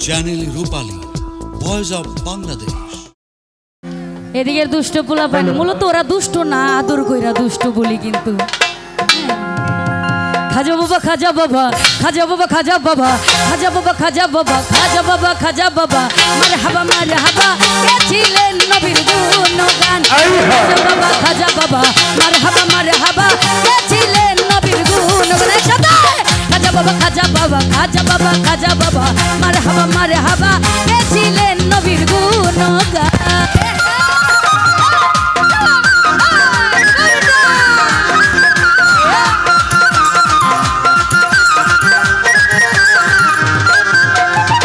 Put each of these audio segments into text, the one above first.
Channel Rupali voice of Bangladesh এদিকের দুষ্ট পোলা পান মূলত ওরা দুষ্ট না আদর কইরা দুষ্ট বলি কিন্তু খাজা বাবা খাজা বাবা খাজা বাবা খাজা বাবা খাজা বাবা খাজা বাবা খাজা বাবা খাজা বাবা মারে হাবা মারে হাবা কে ছিলেন নবীর গুণগান খাজা বাবা খাজা বাবা মারে হাবা মারে হাবা কে ছিলেন নবীর গুণগান সাদা খাজা বাবা, খাজা বাবা খাজা বাবা খাজা বাবা মারে হাবা মারে হাবা কে ছিলেন নবীর গুণগান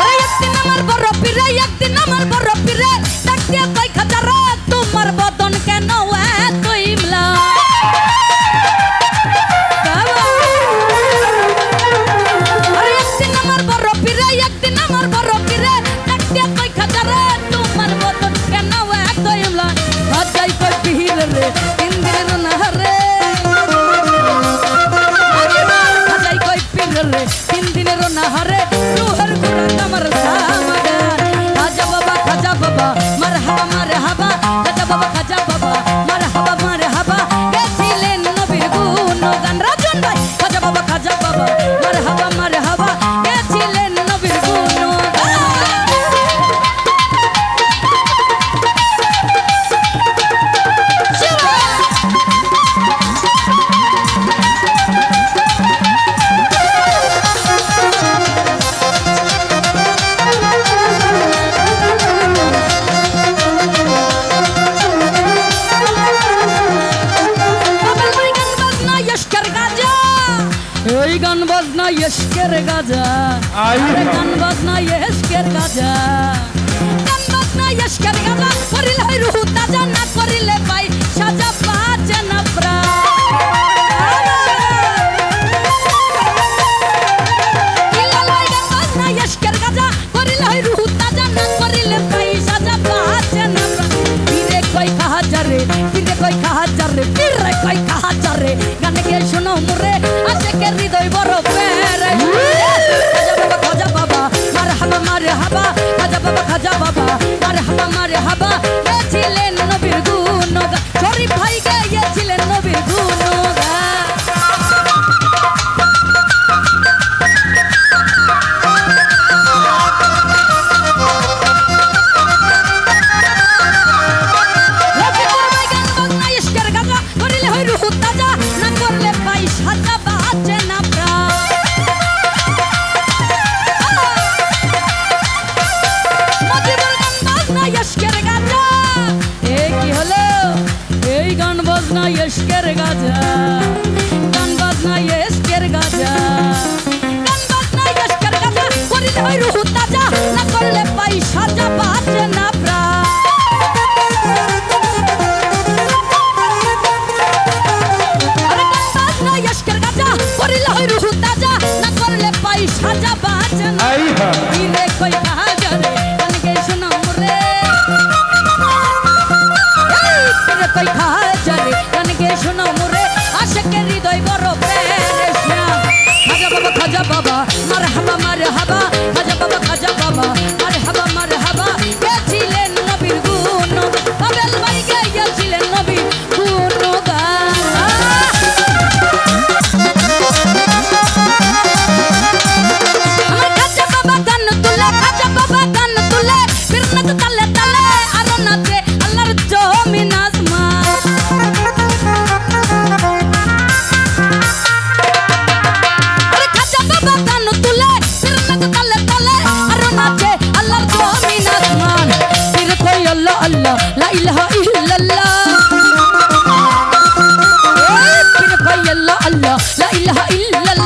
আরে একদিন আমার বড় 啦 ইয়স্কের গাজা। আরে গান বাজনা ইয়স্কের গাজা। গান বাজনা ইয়স্কের গাজা। করিলে হয় রুহু তাজা না করিলে পাই সাজা পাচে না গানে গিয়ে শোনো মুরে আশেকের হৃদয় বড় খাজা বাবা মার হাবা মারে হাবা। গান বাজনা ইশকের গাজা। গান বাজনা ইশকের গাজা। গান বাজনা ইশকের গাজা, করিলে হয় রুহু তাজা, না করলে পাই সাজা বাজে শোনাও রে। আশেকের হৃদয় বড় প্রেরে শ্যাম। খাজা বাবা খাজা বাবা মার হাবা মার হাবা খাজা বাবা الله الله. لا إله إلا الله.